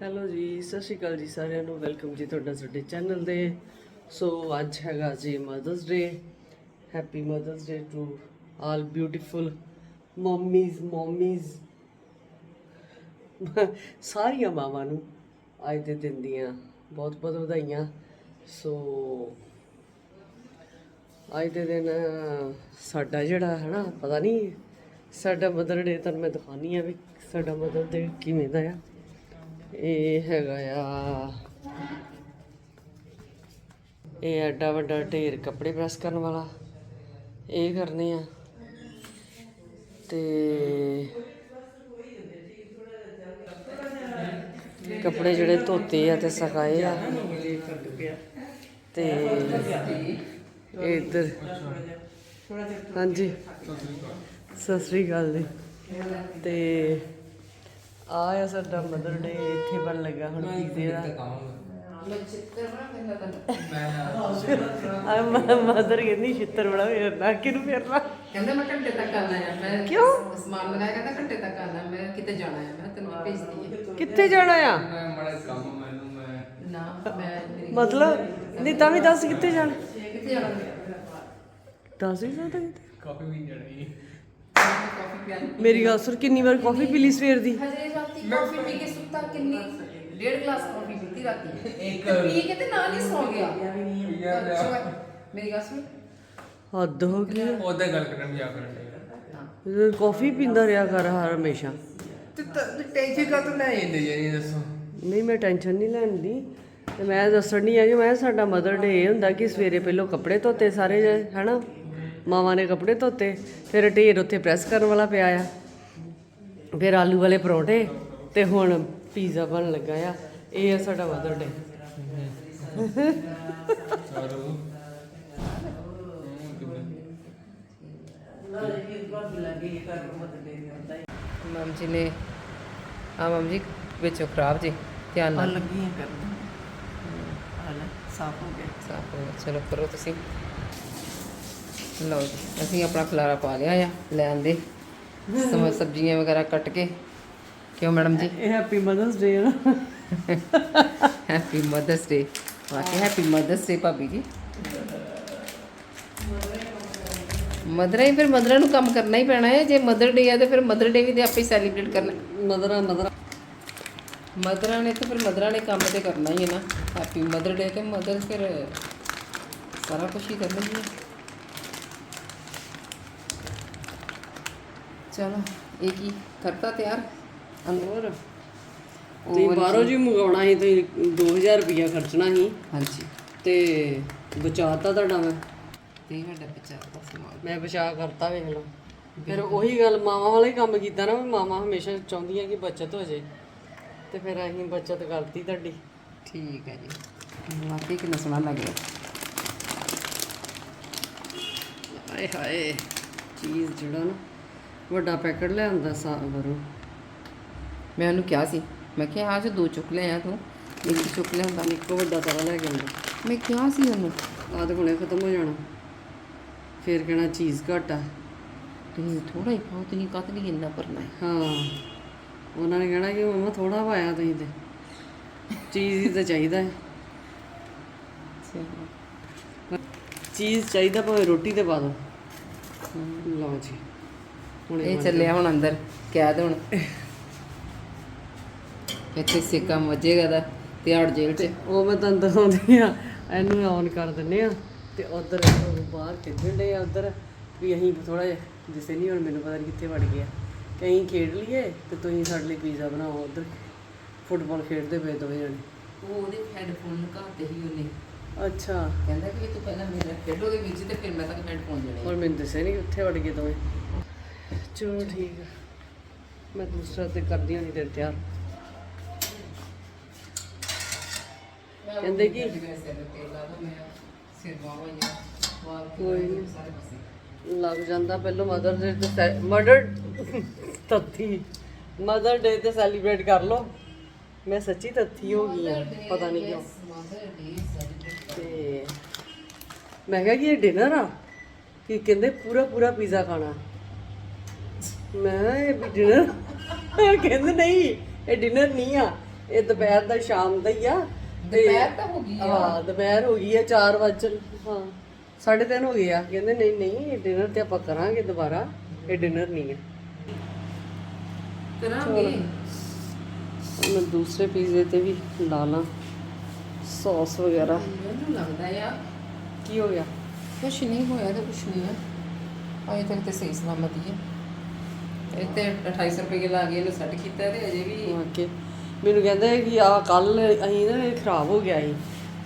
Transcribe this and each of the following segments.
Hello ਜੀ, ਸਤਿ ਸ਼੍ਰੀ ਅਕਾਲ ਜੀ ਸਾਰਿਆਂ ਨੂੰ। ਵੈਲਕਮ ਜੀ ਤੁਹਾਡਾ ਸਾਡੇ ਚੈਨਲ ਦੇ ਸੋ ਅੱਜ ਹੈਗਾ ਜੀ mother's day happy mother's day to all beautiful mummies mummies ਸਾਰੀਆਂ ਮਾਵਾਂ ਨੂੰ ਅੱਜ ਦੇ ਦਿਨ ਦੀਆਂ ਬਹੁਤ ਬਹੁਤ ਵਧਾਈਆਂ। ਸੋ ਅੱਜ ਦੇ ਦਿਨ ਸਾਡਾ ਜਿਹੜਾ ਹੈ ਨਾ, ਪਤਾ ਨਹੀਂ, ਸਾਡਾ ਮਦਰ ਡੇ ਤੁਹਾਨੂੰ ਮੈਂ ਦਿਖਾਉਣੀ ਆ ਵੀ ਸਾਡਾ ਮਦਰ ਡੇ ਕਿਵੇਂ ਦਾ ਆ। ਇਹ ਹੈਗਾ ਆ। ਇਹ ਐਡਾ ਵੱਡਾ ਢੇਰ ਕੱਪੜੇ ਪ੍ਰੈਸ ਕਰਨ ਵਾਲਾ। ਇਹ ਕਰਨੇ ਆ। ਤੇ ਕੱਪੜੇ ਜਿਹੜੇ ਧੋਤੇ ਆ ਤੇ ਸਕਾਏ ਆ। ਤੇ ਇੱਧਰ। ਹਾਂਜੀ। ਸਤਿ ਸ੍ਰੀ ਅਕਾਲ ਜੀ। ਤੇ ਆ ਆ ਸਾਡਾ ਮਦਰ ਡੇ ਇੱਥੇ ਬਣ ਲੱਗਾ ਹੁਣ ਪੀਜ਼ੇ ਦਾ। ਆ ਮਦਰ ਕਹਿੰਦੀ ਛਿੱਤਰ ਬੜਾ ਫੇਰਨਾ ਕਿਹਨੂੰ ਫੇਰਨਾ? ਕਹਿੰਦਾ ਮੈਂ ਘੰਟੇ ਤੱਕ ਆਣਾ ਹੈ ਮੈਂ ਕਿਉਂ? ਸਮਾਨ ਲਗਾਇਆ ਕਹਿੰਦਾ ਘੰਟੇ ਤੱਕ ਆਣਾ ਮੈਂ ਕਿਤੇ ਜਾਣਾ ਹੈ ਮੈਂ ਤੈਨੂੰ ਭੇਜਦੀ ਹੈ ਕਿੱਥੇ ਜਾਣਾ ਆ? ਮੈਂ ਮੜਾ ਕੰਮ ਮੈਨੂੰ ਮੈਂ ਨਾ ਮੈਂ ਮੇਰੀ ਮਤਲਬ ਨਹੀਂ ਤਾਂ ਵੀ ਦੱਸ ਕਿੱਥੇ ਜਾਣਾ? ਕਿੱਥੇ ਜਾਣਾ ਦੱਸ ਹੀ ਸਕਦਾ ਕਿਤੇ ਕਾਫੀ ਵੀ ਜਣੀ। ਕਾਫੀ ਮੇਰੀ ਗੱਲ ਸੁਣ ਕਿੰਨੀ ਵਾਰ ਕਾਫੀ ਪੀ ਲਈ ਸਵੇਰ ਦੀ? ਹਜੇ ਰਾਤੀ ਕਾਫੀ ਪੀ ਕੇ ਸੁੱਤਾ ਕਿੰਨੀ ਡੇਢ ਗਲਾਸ ਕਾਫੀ ਪੀਤੀ ਰਾਤੀ। ਇੱਕ- ਪੀ ਕੇ ਤੇ ਨਾਲ ਹੀ ਸੌ ਗਿਆ। ਅੱਛਾ, ਮੇਰੀ ਗੱਲ ਸੁਣ। ਹੱਦ ਹੋ ਗਈ। ਉਹਦਾ ਗੱਲ ਕਰਨ ਜਾ ਕਰਨ ਦੇ ਕਾਫੀ ਪੀਂਦਾ ਰਿਹਾ ਕਰ ਹਰ ਹਮੇਸ਼ਾ। ਤੇ ਟੈਂਸ਼ਨ ਕਾ ਤੂੰ ਲੈ ਜਾਂਦੇ ਜੀ ਦੱਸੋ। ਨਹੀਂ ਮੈਂ ਟੈਨਸ਼ਨ ਨਹੀਂ ਲੈਂਦੀ ਤੇ ਮੈਂ ਦੱਸਣ ਨਹੀਂ ਆ ਕਿ ਮੈਂ ਸਾਡਾ ਮਦਰ ਡੇ ਇਹ ਹੁੰਦਾ ਕਿ ਸਵੇਰੇ ਪਹਿਲਾਂ ਕੱਪੜੇ ਧੋਤੇ ਸਾਰੇ ਜੇ ਹਨਾ? ਮਾਵਾਂ ਨੇ ਕੱਪੜੇ ਧੋਤੇ ਫਿਰ ਢੇਰ ਉੱਥੇ ਪ੍ਰੈਸ ਕਰਨ ਵਾਲਾ ਪਿਆ ਆ। ਫਿਰ ਆਲੂ ਵਾਲੇ ਪਰੌਂਠੇ ਤੇ ਹੁਣ ਪੀਜ਼ਾ ਬਣ ਲੱਗਾ ਆ। ਇਹ ਆ ਸਾਡਾ ਮਦਰ ਡੇ ਮਮ ਜੀ ਨੇ ਆ ਮਮ ਜੀ ਵਿੱਚੋਂ ਖਰਾਬ ਜੀ ਧਿਆਨ ਨਾਲ। ਲੱਗੀਆਂ ਕਰਨ। ਹਾਲ ਸਾਫ਼ ਹੋ ਗਿਆ। ਸਾਫ਼ ਹੋ ਗਿਆ। ਚਲੋ ਕਰੋ ਤੁਸੀਂ। ਲਓ ਜੀ ਅਸੀਂ ਆਪਣਾ ਖਲਾਰਾ ਪਾ ਲਿਆ ਆ ਲੈਣ ਦੇ। ਸਮ ਸਬਜ਼ੀਆਂ ਵਗੈਰਾ ਕੱਟ ਕੇ। ਕਿਉਂ ਮੈਡਮ ਜੀ? ਇਹ ਹੈਪੀ ਮਦਰਸ ਡੇ ਨਾ ਹੈਪੀ ਮਦਰਸ ਡੇ ਵਾਕਈ ਹੈਪੀ ਮਦਰਸ ਡੇ ਭਾਬੀ ਜੀ। ਮਦਰਾਂ ਹੀ ਫਿਰ ਮਦਰਾਂ ਨੂੰ ਕੰਮ ਕਰਨਾ ਹੀ ਪੈਣਾ ਹੈ। ਜੇ ਮਦਰ ਡੇ ਆ ਤੇ ਫਿਰ ਮਦਰ ਡੇ ਵੀ ਤੇ ਆਪੇ ਸੈਲੀਬ੍ਰੇਟ ਕਰਨਾ। ਮਦਰਾਂ ਮਦਰਾਂ ਮਦਰਾਂ ਨੇ ਤੇ ਫਿਰ ਮਦਰਾਂ ਨੇ ਕੰਮ ਤੇ ਕਰਨਾ ਹੀ ਹੈ ਨਾ। ਹੈਪੀ ਮਦਰ ਡੇ ਤੇ ਮਦਰ ਫਿਰ ਸਾਰਾ ਕੁਝ ਹੀ ਕਰਨਾ ਹੀ ਹੈ। ਚਲੋ ਇਹ ਕੀ? ਕਰਤਾ ਤਿਆਰ? ਹੋਰ ਤੁਸੀਂ ਬਾਹਰੋਂ ਜੀ ਮੰਗਾਉਣਾ ਸੀ ਤੁਸੀਂ 2000 ਰੁਪਇਆ ਖਰਚਣਾ ਸੀ। ਹਾਂਜੀ। ਤੇ ਬਚਾਤਾ ਤੁਹਾਡਾ ਮੈਂ? ਤੇ ਵੱਡਾ ਬੱਚਾ ਦਾ ਸਮਾਨ। ਮੈਂ ਬਚਾ ਕਰਤਾ ਵੇਖ ਲਓ। ਫਿਰ ਉਹੀ ਗੱਲ ਮਾਵਾਂ ਵਾਲਾ ਹੀ ਕੰਮ ਕੀਤਾ ਨਾ ਵੀ ਮਾਵਾਂ ਹਮੇਸ਼ਾ ਚਾਹੁੰਦੀਆਂ ਕਿ ਬੱਚਤ ਹੋ ਜੇ ਤੇ ਫਿਰ ਅਸੀਂ ਬੱਚਤ ਕਰਤੀ ਤੁਹਾਡੀ। ਠੀਕ ਹੈ ਜੀ। ਵਾਕਈ ਕਿੰਨਾ ਸੋਹਣਾ ਲੱਗ ਰਿਹਾ ਹਾਏ ਹਾਏ ਚੀਜ਼ ਜਿਹੜਾ ਨਾ ਵੱਡਾ ਪੈਕਟ ਲਿਆਂਦਾ ਸਾਲ ਭਰੋਂ। ਮੈਂ ਉਹਨੂੰ ਕਿਹਾ ਸੀ ਮੈਂ ਕਿਹਾ ਆਹ ਜੋ ਦੋ ਚੁੱਕ ਲਿਆ ਤੂੰ ਇੱਕ ਚੁੱਕ ਲਿਆਂਦਾ ਇੱਕੋ ਵੱਡਾ ਸਾਰਾ ਲੈ ਕੇ ਆਉਂਦਾ। ਮੈਂ ਕਿਹਾ ਸੀ ਉਹਨੂੰ ਆਹ ਤੇ ਹੁਣੇ ਖਤਮ ਹੋ ਜਾਣਾ। ਫਿਰ ਕਹਿਣਾ ਚੀਜ਼ ਘੱਟ ਆ। ਤੁਸੀਂ ਥੋੜਾ ਹੀ ਬਹੁਤ ਨਹੀਂ ਕੱਤ ਨਹੀਂ ਇੰਨਾ ਕਰਨਾ ਹੈ। ਹਾਂ ਉਹਨਾਂ ਨੇ ਕਹਿਣਾ ਕਿ ਮਮਾ ਥੋੜਾ ਪਾਇਆ ਤੁਸੀਂ ਤੇ। ਚੀਜ਼ ਹੀ ਤਾਂ ਚਾਹੀਦਾ ਹੈ। ਚੀਜ਼ ਚਾਹੀਦਾ ਭਾਵੇਂ ਰੋਟੀ ਤੇ ਪਾ ਦੋ। ਲਓ ਜੀ ਹੁਣ ਇਹ ਚੱਲਿਆ ਹੁਣ ਅੰਦਰ ਕੈਦ ਹੁਣ। ਇੱਥੇ ਸਿੱਕਾ ਮੱਜੇਗਾ ਦਾ ਤਿਆੜ ਜੇਲ੍ਹ 'ਚ। ਉਹ ਮੈਂ ਤੁਹਾਨੂੰ ਦਿਖਾਉਂਦੀ ਆ ਇਹਨੂੰ ਔਨ ਕਰ ਦਿੰਨੇ ਆ ਤੇ ਉਧਰ ਬਾਹਰ ਖੇਡਣ ਡੇ ਆ ਉਧਰ। ਵੀ ਅਸੀਂ ਥੋੜਾ ਜਿਹਾ ਜਿਸੇ ਨਹੀਂ ਹੁਣ ਮੈਨੂੰ ਪਤਾ ਨਹੀਂ ਕਿੱਥੇ ਵੜ ਗਿਆ ਕਿ ਅਸੀਂ ਖੇਡ ਲਈਏ ਤੇ ਤੁਸੀਂ ਸਾਡੇ ਲਈ ਪੀਜ਼ਾ ਬਣਾਓ ਉਧਰ। ਫੁੱਟਬਾਲ ਖੇਡਦੇ ਪਏ ਦੋਵੇਂ ਜਣੇ। ਉਹ ਉਹਦੇ ਹੈੱਡਫੋਨ ਘਾਤੇ ਹੀ ਉਹਨੇ। ਅੱਛਾ। ਕਹਿੰਦਾ ਕਿ ਤੂੰ ਪਹਿਲਾਂ ਮੇਰੇ ਖੇਡੋ ਦੇ ਵਿੱਚ ਤੇ ਫਿਰ ਮੈਂ ਤਾਂ ਹੈੱਡਫੋਨ ਦੇਣੇ ਹੋਰ ਮੈਨੂੰ ਦੱਸਿਆ ਨਹੀਂ ਕਿੱਥੇ ਵੜ ਗਏ ਦੋਵੇਂ। ਚਲੋ ਠੀਕ ਆ। ਮੈਂ ਦੂਸਰਾ ਤੇ ਕਰਦੀ ਹਾਂ ਨਹੀਂ ਤੇ ਤਿਆਰ। ਕਹਿੰਦੇ ਕਿ ਕੋਈ ਲੱਗ ਜਾਂਦਾ ਪਹਿਲਾਂ ਮਦਰ ਡੇ ਤੇ ਮਦਰ ਤੱਥੀ ਮਦਰ ਡੇ ਤੇ ਸੈਲੀਬ੍ਰੇਟ ਕਰ ਲਓ। ਮੈਂ ਸੱਚੀ ਤੱਥੀ ਹੋ ਗਈ ਹਾਂ। ਪਤਾ ਨਹੀਂ ਕਿਉਂ। ਤੇ ਮੈਂ ਕਿਹਾ ਕਿ ਇਹ ਡਿਨਰ ਆ? ਕਿ ਕਹਿੰਦੇ ਪੂਰਾ ਪੂਰਾ ਪੀਜ਼ਾ ਖਾਣਾ। ਮੈਂ ਇਹ ਡਿਨਰ ਕਹਿੰਦੇ ਨਹੀਂ ਇਹ ਡਿਨਰ ਨਹੀਂ ਆ। ਇਹ ਦੁਪਹਿਰ ਦਾ ਸ਼ਾਮ ਦਾ ਹੀ ਆ। ਦੁਪਹਿਰ ਤਾਂ ਹੋ ਗਈ ਆ। ਹਾਂ ਦੁਪਹਿਰ ਹੋ ਗਈ ਆ 4 ਵਜੇ ਹਾਂ। 3:30 ਹੋ ਗਏ ਆ। ਕਹਿੰਦੇ ਨਹੀਂ ਨਹੀਂ ਡਿਨਰ ਤੇ ਆਪਾਂ ਕਰਾਂਗੇ ਦੁਬਾਰਾ। ਇਹ ਡਿਨਰ ਨਹੀਂ ਹੈ ਕਰਾਂਗੇ। ਹੁਣ ਮੈਂ ਦੂਸਰੇ ਪੀਜ਼ੇ ਤੇ ਵੀ ਲਾ ਲਾਂ। ਸੌਸ ਵਗੈਰਾ। ਮੈਨੂੰ ਲੱਗਦਾ ਆ। ਕੀ ਹੋ ਗਿਆ? ਕੁਛ ਨਹੀਂ ਹੋਇਆ ਤਾਂ ਕੁਛ ਨਹੀਂ ਆ। ਅਜੇ ਤੱਕ ਤੇ ਸਹੀ ਸਲਾਮਤ ਹੀ ਹੈ ਇਹ ਤੇ 2800 ਰੁਪਏ ਲਾ ਕੇ ਇਹਨੂੰ ਸੈੱਟ ਕੀਤਾ ਤੇ ਅਜੇ ਵੀ ਆ ਕੇ ਮੈਨੂੰ ਕਹਿੰਦੇ ਕਿ ਆ ਕੱਲ ਅਸੀਂ ਨਾ ਇਹ ਖਰਾਬ ਹੋ ਗਿਆ ਸੀ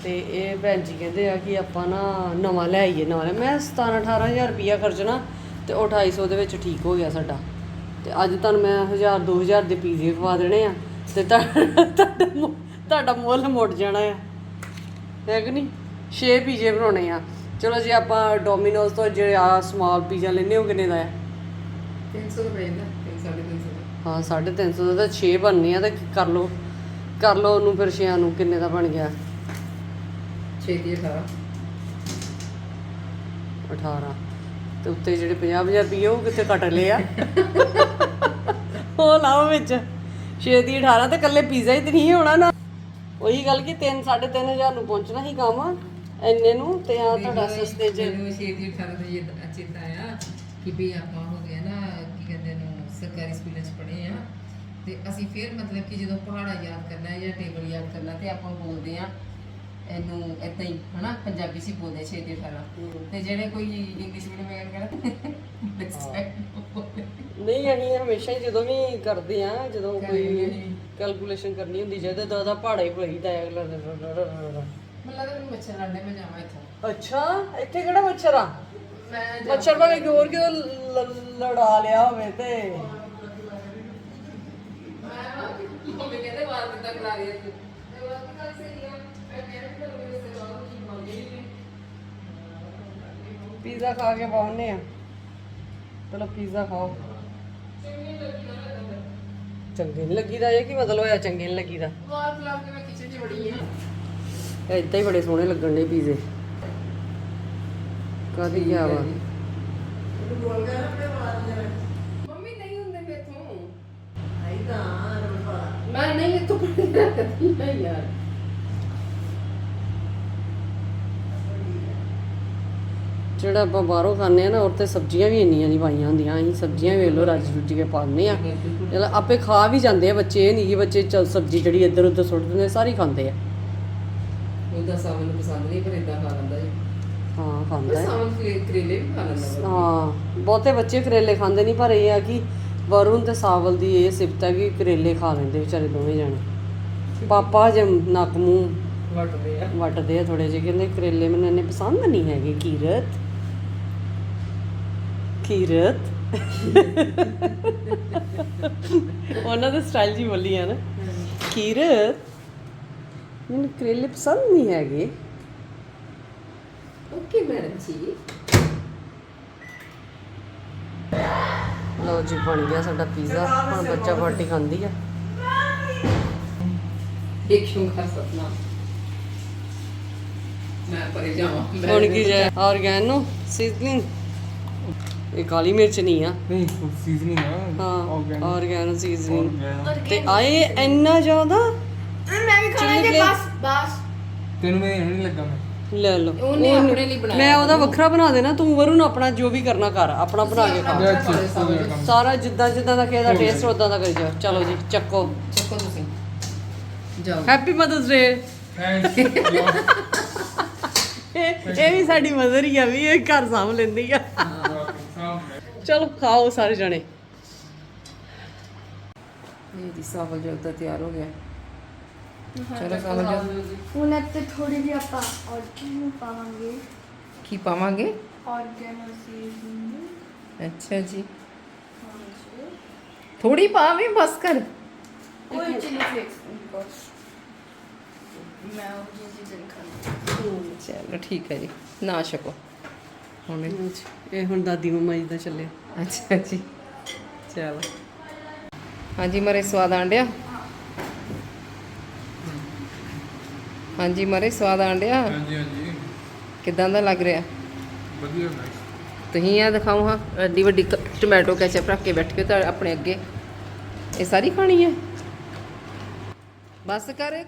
ਤੇ ਇਹ ਭੈਣ ਜੀ ਕਹਿੰਦੇ ਆ ਕਿ ਆਪਾਂ ਨਾ ਨਵਾਂ ਲੈ ਆਈਏ, ਨਵਾਂ ਲੈ। ਮੈਂ 17 18000 ਰੁਪਿਆ ਖਰਚਣਾ ਤੇ ਉਹ 2800 ਦੇ ਵਿੱਚ ਠੀਕ ਹੋ ਗਿਆ ਸਾਡਾ। ਤੇ ਅੱਜ ਤੁਹਾਨੂੰ ਮੈਂ 1000 2000 ਦੇ ਪੀਜ਼ੇ ਖਵਾ ਦੇਣੇ ਆ ਤੇ ਤੁਹਾਡਾ ਤੁਹਾਡਾ ਤੁਹਾਡਾ ਮੁੱਲ ਮੁੜ ਜਾਣਾ ਆ। ਹੈ ਕਿ ਨਹੀਂ? 6 ਪੀਜ਼ੇ ਬਣਾਉਣੇ ਆ। ਚਲੋ ਜੇ, ਆਪਾਂ ਡੋਮਿਨੋਜ਼ ਤੋਂ ਜਿਹੜੇ ਆ ਸਮਾਲ ਪੀਜ਼ਾ ਲੈਨੇ ਹੋ, ਕਿੰਨੇ ਦਾ ਆ? 300 ਰੁਪਏ ਦਾ 350 ਹਾਂ 350 ਦਾ ਤਾਂ 6 ਬਣਨੇ ਆ ਤੇ ਕਰ ਲਓ? ਕਰ ਲਓ ਉਹਨੂੰ ਫਿਰ ਛੇਆਂ ਨੂੰ ਕਿੰਨੇ ਦਾ ਬਣ ਗਿਆ? 6 ਦੀ 18 18 ਤੇ ਉੱਤੇ ਜਿਹੜੇ 50 50 ਰੁਪਏ ਉਹ ਕਿੱਥੇ ਕੱਟ ਲਏ ਆ? ਉਹ ਲਾਓ ਵਿੱਚ। 6 ਦੀ 18 ਤੇ ਕੱਲੇ ਪੀਜ਼ਾ ਹੀ ਤੇ ਨਹੀਂ ਹੋਣਾ ਨਾ। ਉਹੀ ਗੱਲ ਕਿ 3 3500 ਨੂੰ ਪਹੁੰਚਣਾ ਹੀ ਕੰਮ ਇੰਨੇ ਨੂੰ ਤੇ ਆ ਤੁਹਾਡਾ ਸਸਤੇ ਚ ਮੈਨੂੰ 6 ਦੀ 18 ਦਾ ਚੇਤਾ ਆਇਆ ਕਿ ਵੀ ਆਪਾਂ ਹੋ ਗਿਆ ਨਾ ਕੀ ਕਹਿੰਦੇ ਨੂੰ ਸਰਕਾਰੀ ਸਕੂਲਾਂ 'ਚ ਪੜ੍ਹੇ ਆ ਤੇ ਅਸੀਂ ਫਿਰ ਮਤਲਬ ਕਿ ਜਦੋਂ ਪਹਾੜਾ ਯਾਦ ਕਰਨਾ ਜਾਂ ਟੇਬਲ ਯਾਦ ਕਰਨਾ ਤੇ ਆਪਾਂ ਬੋਲਦੇ ਆ ਇਹਨੂੰ ਏਦਾਂ ਹੀ ਹਨਾ? ਪੰਜਾਬੀ ਹੀ ਬੋਲਦੇ 6 ਦੀ 18 ਤੇ ਜਿਹੜੇ ਕੋਈ ਇੰਗਲਿਸ਼ ਮੀਡੀਅਮ ਵਗੈਰਾ ਕਹਿੰਦਾ ਨਹੀਂ ਅਸੀਂ ਹਮੇਸ਼ਾ ਹੀ ਜਦੋਂ ਵੀ ਕਰਦੇ ਆ ਜਦੋਂ ਕੋਈ ਕੈਲਕੂਲੇਸ਼ਨ ਕਰਨੀ ਹੁੰਦੀ ਜੇ ਤੇ ਦਾਦਾ ਪਹਾੜਾ ਹੀ ਪਈਦਾ ਹੈ ਮੈਨੂੰ ਲੱਗਦਾ ਮੈਨੂੰ ਮੱਛਰ ਲੜਨੇ ਮੈਂ ਜਾਵਾਂ ਇੱਥੋਂ। ਅੱਛਾ ਇੱਥੇ ਕਿਹੜਾ ਮੱਛਰ ਆ? ਮੈਂ ਮੱਛਰ ਕਿ ਹੋਰ ਕਿਉਂ ਲੜਾ ਲਿਆ ਹੋਵੇ ਤੇ। ਮੰਮੀ ਕਹਿੰਦੇ ਵਾਰ ਕਿੱਦਾਂ ਕਰਾ ਰਹੀ ਹੈ ਤੂੰ ਮੈਂ ਵਾਰ ਕਿੱਦਾਂ ਸਹੀ ਆ। ਮੈਂ ਕਹਿੰਦੀ ਤਾਂ ਮੇਰੇ ਸੇ ਬਾਹਰ ਕੀ ਮੰਗੀ ਪੀਜ਼ਾ ਖਾ ਕੇ ਪਾਉਨੇ ਆ। ਚਲੋ ਪੀਜ਼ਾ ਖਾਓ। ਚੰਗੇ ਨਹੀਂ ਲੱਗੀਦਾ ਇਹ ਕੀ ਮਤਲਬ ਹੋਇਆ ਚੰਗੇ ਨਹੀਂ ਲੱਗੀਦਾ? ਵਾਰ ਖਿਲਾਫ ਕੇ ਮੈਂ ਕਿਚਨ 'ਚ ਵੜੀ ਆ। ਇਹ ਏਦਾਂ ਹੀ ਬੜੇ ਸੋਹਣੇ ਲੱਗਣ ਦੇ ਪੀਜ਼ੇ। ਕਾਦੀ ਗਿਆ ਵਾ ਮੰਮੀ ਨਹੀਂ ਹੁੰਦੇ ਮੇਥੋਂ। ਮੈਂ ਜਿਹੜਾ ਆਪਾਂ ਬਾਹਰੋਂ ਖਾਂਦੇ ਆ ਨਾ ਉਹ ਤੇ ਸਬਜ਼ੀਆਂ ਵੀ ਇੰਨੀਆਂ ਨਹੀਂ ਪਾਈਆਂ ਹੁੰਦੀਆਂ। ਅਸੀਂ ਸਬਜ਼ੀਆਂ ਵੇਖ ਲਓ ਰੱਜ ਰੁੱਜ ਕੇ ਪਾਉਂਦੇ ਆ। ਚਲ ਆਪੇ ਖਾ ਵੀ ਜਾਂਦੇ ਆ ਬੱਚੇ ਇਹ ਨਹੀਂ ਕਿ ਬੱਚੇ ਚੱਲ ਸਬਜ਼ੀ ਜਿਹੜੀ ਇੱਧਰ ਉੱਧਰ ਸੁੱਟ ਦਿੰਦੇ ਸਾਰੀ ਖਾਂਦੇ ਆ। ਉਹਦਾ ਸਾਵਨ ਨੂੰ ਪਸੰਦ ਨਹੀਂ ਪਰ ਇਦਾਂ ਖਾ ਲੈਂਦਾ ਜੀ। ਹਾਂ ਖਾਂਦਾ ਹੈ। ਸਾਵਨ ਕਰੇਲੇ ਵੀ ਖਾ ਲੈਂਦਾ ਵਾ। ਹਾਂ ਬਹੁਤੇ ਬੱਚੇ ਕਰੇਲੇ ਖਾਂਦੇ ਨਹੀਂ ਪਰ ਇਹ ਆ ਕਿ ਵਰੁਣ ਤੇ ਸਾਵਲ ਦੀ ਇਹ ਸਿਫਤ ਹੈ ਕਿ ਕਰੇਲੇ ਖਾ ਲੈਂਦੇ ਵਿਚਾਰੇ ਦੋਵੇਂ ਜਾਣੇ। ਪਾਪਾ ਜੇ ਨੱਕ ਮੂੰਹ ਵੱਟਦੇ ਆ। ਵੱਟਦੇ ਆ ਥੋੜੇ ਜਿਹੇ ਕਹਿੰਦੇ ਕਰੇਲੇ ਮੈਨੂੰ ਇੰਨੇ ਪਸੰਦ ਨਹੀਂ ਹੈਗੇ। ਕੀਰਤ। ਕੀਰਤ। ਉਹਨਾਂ ਦੇ ਸਟਾਈਲ ਜੀ ਬੋਲੀ ਆ ਨਾ। ਕੀਰਤ। ਮੈਨੂੰ ਕਰੇਲੇ ਪਸੰਦ ਨਹੀਂ ਹੈਗੇ। ਓਕੇ ਮੈਡਮ ਜੀ। ਲਓ ਜੀ ਬਣ ਗਿਆ ਸਾਡਾ ਪੀਜ਼ਾ ਹੁਣ ਬੱਚਾ ਪਾਰਟੀ ਖਾਂਦੀ ਆ। ਇੱਕ ਸ਼ੁੰਕਰ ਸਪਨਾ ਮੈਂ ਪਰੇ ਜਾਵਾਂ ਹੁਣ ਕੀ ਜੇ? ਆਰਗੈਨੋ ਸੀਜ਼ਨਿੰਗ ਇਹ ਕਾਲੀ ਮਿਰਚ ਨਹੀਂ ਆ। ਨਹੀਂ ਸੀਜ਼ਨਿੰਗ ਆ। ਹਾਂ ਆਰਗੈਨੋ ਸੀਜ਼ਨਿੰਗ ਤੇ ਆਏ ਇੰਨਾ ਜ਼ਿਆਦਾ? ਮੈਂ ਵੀ ਖਾਣਾ ਜੇ ਬਸ ਬਸ। ਤੈਨੂੰ ਮੈਂ ਨਹੀਂ ਲੱਗਾ ਮੈਂ। ਲੈ ਲਓ। ਉਹਨੇ ਆਪਣੇ ਲਈ ਬਣਾਇਆ ਮੈਂ ਉਹਦਾ ਵੱਖਰਾ ਬਣਾ ਦੇਣਾ ਤੂੰ ਵਰੁਣ ਆਪਣਾ ਜੋ ਵੀ ਕਰਨਾ ਕਰ ਆਪਣਾ ਬਣਾ ਕੇ ਖਾ। ਸਾਰਾ ਜਿੱਦਾਂ ਜਿੱਦਾਂ ਦਾ ਕਿਸੇ ਦਾ ਟੇਸਟ ਉਦਾਂ ਦਾ ਕਰੀ ਜਾਓ। ਚਲੋ ਜੀ ਚੱਕੋ। ਚੱਕੋ ਤੁਸੀਂ। ਜਾਓ। ਹੈਪੀ ਮਦਰਸ ਡੇ ਇਹ ਵੀ ਸਾਡੀ ਮਦਰ ਹੀ ਆ ਵੀ ਇਹ ਘਰ ਸਾਂਭ ਲੈਂਦੀ ਆ। ਚਲੋ ਖਾਓ ਸਾਰੇ ਜਣੇ। ਇਹ ਦੀ ਸਾਵਲ ਜੋ ਤਾਂ ਤਿਆਰ ਹੋ ਗਿਆ। ਚਲੋ ਸਾਵਲ ਜੋ। ਹੁਣ ਇੱਥੇ ਥੋੜੀ ਜਿਹੀ ਆਪਾਂ ਔਰਗੈਨੋ ਪਾਵਾਂਗੇ। ਕੀ ਪਾਵਾਂਗੇ? ਔਰਗੈਨੋ ਸੀਜ਼ਨਿੰਗ ਅੱਛਾ ਜੀ। ਥੋੜੀ ਪਾਵੇਂ ਬਸ ਕਰ। ਕੋਈ ਚਿਲੀ ਫਲੇਕਸ ਬਸ ਮੈਂ ਉਹ ਜੀ ਚੀਜ਼ ਖਾਣੀ ਚਲੋ ਠੀਕ ਹੈ ਜੀ। ਨਾ ਛਕੋ। ਹੁਣ ਇਹ- ਇਹ ਹੁਣ ਦਾਦੀ ਮਮਾ ਜੀ ਦਾ ਚੱਲਿਆ। ਅੱਛਾ ਜੀ। ਚਲੋ। ਹਾਂਜੀ ਮਰੇ ਸਵਾਦ ਆਂਡਿਆ ਹਾਂਜੀ ਮਰੇ ਸਵਾਦ ਆਂਡਿਆ ਹਾਂਜੀ ਹਾਂਜੀ। ਕਿਦਾਂ ਦਾ ਲੱਗ ਰਿਹਾ? ਵਧੀਆ ਨਾਈਸ ਤੁਸੀਂ ਆ ਦਿਖਾਓ ਹਾਂ ਐਡੀ ਵੱਡੀ ਟੋਮੈਟੋ ਕੈਚਅਪ ਰੱਖ ਕੇ ਬੈਠ ਕੇ ਤਾਂ ਆਪਣੇ ਅੱਗੇ। ਇਹ ਸਾਰੀ ਖਾਣੀ ਹੈ? ਬਸ ਕਰ।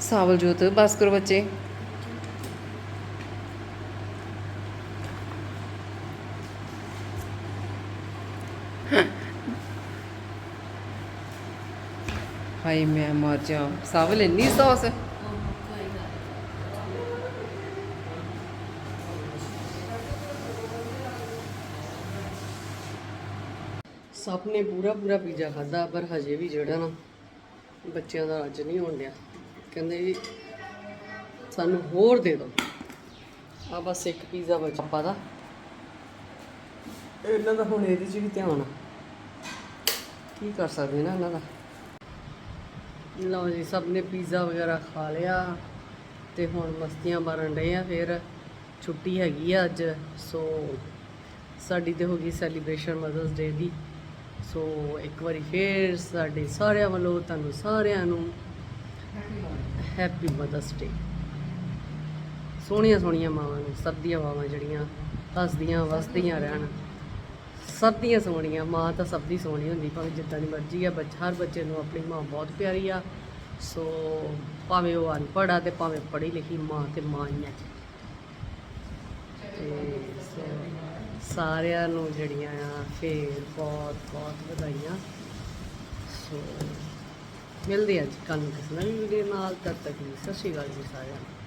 ਸਾਵਲ ਜੋਤ ਬਸ ਕਰੋ ਬੱਚੇ। ਹਾਏ ਮੈਂ ਮਰ ਜਾ। ਸਾਵਲ ਇੰਨੀ ਸੌਸ? ਸਭ ਨੇ ਪੂਰਾ ਪੂਰਾ ਪੀਜ਼ਾ ਖਾਦਾ ਪਰ ਹਜੇ ਵੀ ਜਿਹੜਾ ਨਾ ਬੱਚਿਆਂ ਦਾ ਅੱਜ ਨਹੀਂ ਹੋਣ ਡਿਆ। ਕਹਿੰਦੇ ਜੀ ਸਾਨੂੰ ਹੋਰ ਦੇ ਦਿਓ। ਆ ਬਸ ਇੱਕ ਪੀਜ਼ਾ ਬਚ ਪਾ ਦਾ। ਇਹਨਾਂ ਦਾ ਹੁਣ ਇਹਦੇ 'ਚ ਵੀ ਧਿਆਨ ਆ। ਕੀ ਕਰ ਸਕਦੇ ਨਾ ਇਹਨਾਂ ਦਾ? ਲਓ ਜੀ, ਸਭ ਨੇ ਪੀਜ਼ਾ ਵਗੈਰਾ ਖਾ ਲਿਆ ਤੇ ਹੁਣ ਮਸਤੀਆਂ ਮਾਰਨ ਡਏ ਆ, ਫਿਰ ਛੁੱਟੀ ਹੈਗੀ ਆ ਅੱਜ, ਸੋ ਸਾਡੀ ਤੇ ਹੋ ਗਈ ਸੈਲੀਬ੍ਰੇਸ਼ਨ ਮਦਰਸ ਡੇ ਦੀ। ਸੋ ਇੱਕ ਵਾਰੀ ਫੇਰ ਸਾਡੇ ਸਾਰਿਆਂ ਵੱਲੋਂ ਤੁਹਾਨੂੰ ਸਾਰਿਆਂ ਨੂੰ ਹੈਪੀ ਮਦਰਸ ਡੇ ਸੋਹਣੀਆਂ ਸੋਹਣੀਆਂ ਮਾਵਾਂ ਨੂੰ, ਸਭ ਦੀਆਂ ਮਾਵਾਂ ਜਿਹੜੀਆਂ, ਹੱਸਦੀਆਂ, ਵਸਦੀਆਂ ਰਹਿਣ। ਸਭ ਦੀਆਂ ਸੋਹਣੀਆਂ, ਮਾਂ ਤਾਂ ਸਭ ਦੀ ਸੋਹਣੀ ਹੁੰਦੀ, ਭਾਵੇਂ ਜਿੱਦਾਂ ਦੀ ਮਰਜ਼ੀ ਆ, ਬੱਚਾ ਹਰ ਬੱਚੇ ਨੂੰ ਆਪਣੀ ਮਾਂ ਬਹੁਤ ਪਿਆਰੀ ਆ। ਸੋ ਭਾਵੇਂ ਉਹ ਅਨਪੜ੍ਹ ਆ ਤੇ ਭਾਵੇਂ ਪੜ੍ਹੀ ਲਿਖੀ ਮਾਂ ਤੇ ਮਾਂ ਹੀ ਆ। ਤੇ ਸਾਰਿਆਂ ਨੂੰ ਜਿਹੜੀਆਂ ਆ, ਫੇਰ ਬਹੁਤ ਬਹੁਤ ਵਧਾਈਆਂ। ਸੋ ਮਿਲਦੇ ਆ ਜੀ ਕੱਲ੍ਹ ਨੂੰ ਕਿਸੇ ਨਵੀਂ ਵੀਡੀਓ ਨਾਲ, ਤਦ ਤੱਕ ਲਈ ਸਤਿ ਸ਼੍ਰੀ ਅਕਾਲ ਜੀ ਸਾਰਿਆਂ ਨੂੰ।